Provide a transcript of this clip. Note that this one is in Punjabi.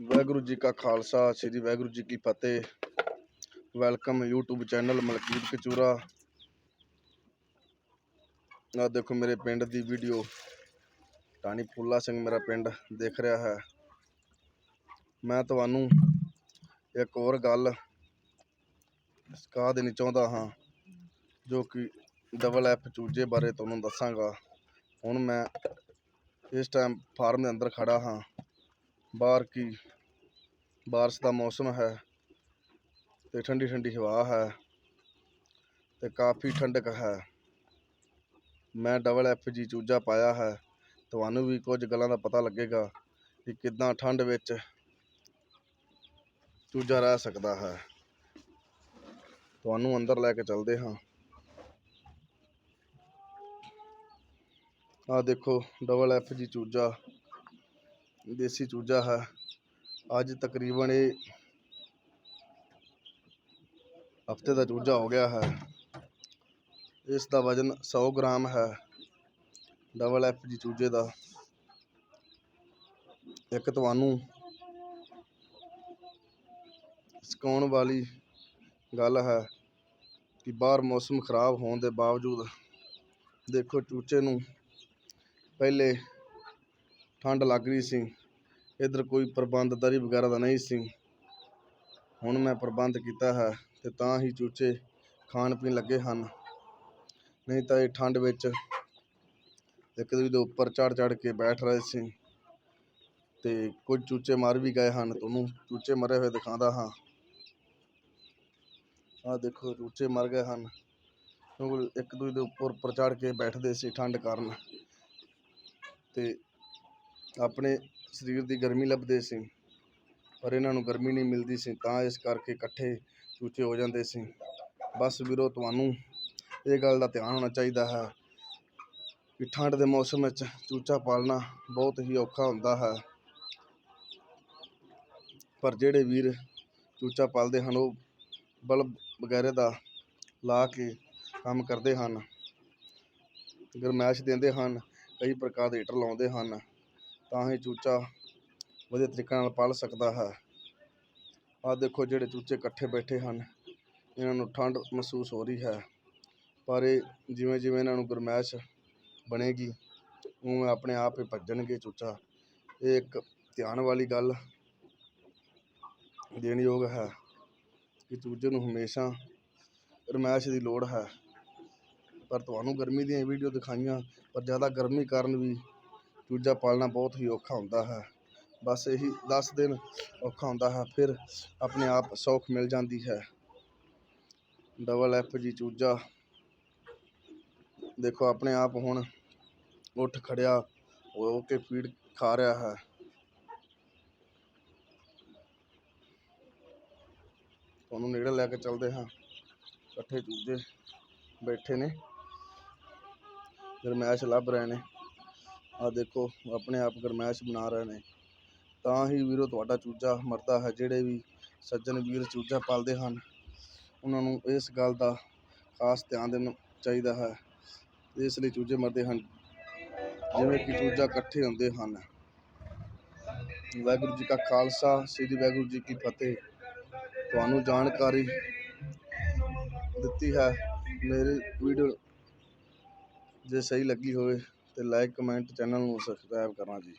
ਵਾਹਿਗੁਰੂ ਜੀ ਕਾ ਖਾਲਸਾ, ਸ੍ਰੀ ਵਾਹਿਗੁਰੂ ਜੀ ਕੀ ਫਤਿਹ। Welcome YouTube channel Malkit Kachura. ਆ ਦੇਖੋ ਮੇਰੇ ਪਿੰਡ ਦੀ ਵੀਡੀਓ। ਟਾਣੀ ਫੁੱਲਾ ਸਿੰਘ ਮੇਰਾ ਪਿੰਡ ਦੇਖ ਰਿਹਾ ਹੈ। ਮੈਂ ਤੁਹਾਨੂੰ ਇੱਕ ਹੋਰ ਗੱਲ ਸਿਖਾ ਦੇਣੀ ਚਾਹੁੰਦਾ ਹਾਂ, ਜੋ ਕਿ ਡਬਲ ਐਫ ਚੂਜੇ ਬਾਰੇ ਤੁਹਾਨੂੰ ਦੱਸਾਂਗਾ। ਹੁਣ ਮੈਂ ਇਸ ਟਾਈਮ ਫਾਰਮ ਦੇ ਅੰਦਰ ਖੜਾ ਹਾਂ। ਬਾਹਰ ਕੀ, ਬਾਰਿਸ਼ ਦਾ ਮੌਸਮ ਹੈ ਤੇ ਠੰਡੀ ਠੰਡੀ ਹਵਾ ਹੈ ਤੇ ਕਾਫੀ ਠੰਡਕ ਹੈ। ਮੈਂ ਡਬਲ ਐਫ ਜੀ ਚੂਜਾ ਪਾਇਆ ਹੈ। ਤੁਹਾਨੂੰ ਵੀ ਕੁਝ ਗੱਲਾਂ ਦਾ ਪਤਾ ਲੱਗੇਗਾ ਕਿ ਕਿੱਦਾਂ ਠੰਡ ਵਿੱਚ ਚੂਜਾ ਰਹਿ ਸਕਦਾ ਹੈ। ਤੁਹਾਨੂੰ ਅੰਦਰ ਲੈ ਕੇ ਚੱਲਦੇ ਹਾਂ। ਆ ਦੇਖੋ ਡਬਲ ਐਫ ਜੀ ਚੂਜਾ ਦੇਸੀ ਚੂਜਾ ਹੈ। ਅੱਜ ਤਕਰੀਬਨ ਇਹ ਹਫ਼ਤੇ ਦਾ ਚੂਜਾ ਹੋ ਗਿਆ ਹੈ। ਇਸ ਦਾ ਵਜ਼ਨ 100 ਗ੍ਰਾਮ ਹੈ। ਡਬਲ ਐਫ ਜੀ ਚੂਜੇ ਦਾ। ਇੱਕ ਤੁਹਾਨੂੰ ਸਿਖਾਉਣ ਵਾਲੀ ਗੱਲ ਹੈ ਕਿ ਬਾਹਰ ਮੌਸਮ ਖਰਾਬ ਹੋਣ ਦੇ ਬਾਵਜੂਦ ਦੇਖੋ ਚੂਚੇ ਨੂੰ ਪਹਿਲੇ ਠੰਡ ਲੱਗ ਰਹੀ ਸੀ। ਇੱਧਰ ਕੋਈ ਪ੍ਰਬੰਧ ਦਰੀ ਵਗੈਰਾ ਦਾ ਨਹੀਂ ਸੀ। ਹੁਣ ਮੈਂ ਪ੍ਰਬੰਧ ਕੀਤਾ ਹੈ ਤੇ ਤਾਂ ਹੀ ਚੂਚੇ ਖਾਣ ਪੀਣ ਲੱਗੇ ਹਨ। ਨਹੀਂ ਤਾਂ ਇਹ ਠੰਡ ਵਿੱਚ ਇੱਕ ਦੂਜੇ ਦੇ ਉੱਪਰ ਚੜ ਚੜ ਕੇ ਬੈਠ ਰਹੇ ਸੀ। ਤੇ ਕੁਝ ਚੂਚੇ ਮਰ ਵੀ ਗਏ ਹਨ। ਤੁਹਾਨੂੰ ਚੂਚੇ ਮਰੇ ਹੋਏ ਦਿਖਾਉਂਦਾ ਹਾਂ। ਆਹ ਦੇਖੋ, ਚੂਚੇ ਮਰ ਗਏ ਹਨ। ਕਿਉਂਕਿ ਇੱਕ ਦੂਜੇ ਦੇ ਉੱਪਰ ਉੱਪਰ ਚੜ ਕੇ ਬੈਠਦੇ ਸੀ ਠੰਡ ਕਾਰਨ। ਤੇ ਆਪਣੇ ਸਰੀਰ ਦੀ ਗਰਮੀ ਲੱਭਦੇ ਸੀ, ਪਰ ਇਹਨਾਂ ਨੂੰ ਗਰਮੀ ਨਹੀਂ ਮਿਲਦੀ ਸੀ, ਤਾਂ ਇਸ ਕਰਕੇ ਇਕੱਠੇ ਚੂਚੇ ਹੋ ਜਾਂਦੇ ਸੀ। ਬਸ ਵੀਰੋ, ਤੁਹਾਨੂੰ ਇਹ ਗੱਲ ਦਾ ਧਿਆਨ ਹੋਣਾ ਚਾਹੀਦਾ ਹੈ ਕਿ ਠੰਡ ਦੇ ਮੌਸਮ ਵਿੱਚ ਚੂਚਾ ਪਾਲਣਾ ਬਹੁਤ ਹੀ ਔਖਾ ਹੁੰਦਾ ਹੈ। ਪਰ ਜਿਹੜੇ ਵੀਰ ਚੂਚਾ ਪਾਲਦੇ ਹਨ, ਉਹ ਬਲਬ ਵਗੈਰੇ ਦਾ ਲਾ ਕੇ ਕੰਮ ਕਰਦੇ ਹਨ ਗਰਮੈਸ਼ ਦਿੰਦੇ ਹਨ, ਕਈ ਪ੍ਰਕਾਰ ਦੇ ਹੀਟਰ ਲਾਉਂਦੇ ਹਨ। ਤਾਂ ਹੀ ਚੂਚਾ ਵਧੀਆ ਤਰੀਕੇ ਨਾਲ ਪਲ ਸਕਦਾ ਹੈ। ਆਹ ਦੇਖੋ ਜਿਹੜੇ ਚੂਚੇ ਇਕੱਠੇ ਬੈਠੇ ਹਨ, ਇਹਨਾਂ ਨੂੰ ਠੰਡ ਮਹਿਸੂਸ ਹੋ ਰਹੀ ਹੈ। ਪਰ ਇਹ ਜਿਵੇਂ ਜਿਵੇਂ ਇਹਨਾਂ ਨੂੰ ਗਰਮੈਸ਼ ਬਣੇਗੀ, ਉਵੇਂ ਆਪਣੇ ਆਪ ਹੀ ਭੱਜਣਗੇ ਚੂਚਾ। ਇਹ ਇੱਕ ਧਿਆਨ ਵਾਲੀ ਗੱਲ ਦੇਣਯੋਗ ਹੈ ਕਿ ਚੂਚੇ ਨੂੰ ਹਮੇਸ਼ਾ ਗਰਮੈਸ਼ ਦੀ ਲੋੜ ਹੈ। ਪਰ ਤੁਹਾਨੂੰ ਗਰਮੀ ਦੀਆਂ ਵੀਡੀਓ ਦਿਖਾਈਆਂ, ਪਰ ਜ਼ਿਆਦਾ ਗਰਮੀ ਕਾਰਨ ਵੀ ਚੂਜਾ ਪਾਲਣਾ ਬਹੁਤ ਹੀ ਔਖਾ ਹੁੰਦਾ ਹੈ। ਬਸ ਇਹੀ 10 ਦਿਨ ਔਖਾ ਹੁੰਦਾ ਹੈ, ਫਿਰ ਆਪਣੇ ਆਪ ਸੌਖ ਮਿਲ ਜਾਂਦੀ ਹੈ। ਡਬਲ ਐਫ ਜੀ ਚੂਜਾ। ਦੇਖੋ, ਆਪਣੇ ਆਪ ਹੁਣ ਉੱਠ ਖੜਿਆ ਹੋ ਕੇ ਫੀਡ ਖਾ ਰਿਹਾ ਹੈ। ਤੁਹਾਨੂੰ ਨੇੜੇ ਲੈ ਕੇ ਚੱਲਦੇ ਹਾਂ। ਇਕੱਠੇ ਚੂਜੇ ਬੈਠੇ ਨੇ। ਫਿਰ ਮੈਚ ਲੱਭ ਰਹੇ ਨੇ। ਆ ਦੇਖੋ, ਆਪਣੇ ਆਪ ਗਰਮੈਸ਼ ਬਣਾ ਰਹੇ ਨੇ। ਤਾਂ ਹੀ ਵੀਰੋ ਤੁਹਾਡਾ ਚੂਜਾ ਮਰਦਾ ਹੈ, ਜਿਹੜੇ ਵੀ ਸੱਜਣ ਵੀਰ ਚੂਜਾ ਪਾਲਦੇ ਹਨ। ਉਹਨਾਂ ਨੂੰ ਇਸ ਗੱਲ ਦਾ ਖਾਸ ਧਿਆਨ ਦੇਣਾ ਚਾਹੀਦਾ ਹੈ। ਇਸ ਲਈ ਚੂਜੇ ਮਰਦੇ ਹਨ, ਜਿਵੇਂ ਕਿ ਚੂਜਾ ਇਕੱਠੇ ਹੁੰਦੇ ਹਨ। ਵਾਹਿਗੁਰੂ ਜੀ ਕਾ ਖਾਲਸਾ, ਸ੍ਰੀ ਵਾਹਿਗੁਰੂ ਜੀ ਕੀ ਫਤਿਹ। ਤੁਹਾਨੂੰ ਜਾਣਕਾਰੀ ਦਿੱਤੀ ਹੈ, ਮੇਰੀ ਵੀਡੀਓ ਜੇ ਸਹੀ ਲੱਗੀ ਹੋਵੇ ਤੇ ਲਾਈਕ ਕਮੈਂਟ ਚੈਨਲ ਨੂੰ ਸਬਸਕ੍ਰਾਈਬ ਕਰਨਾ ਜੀ।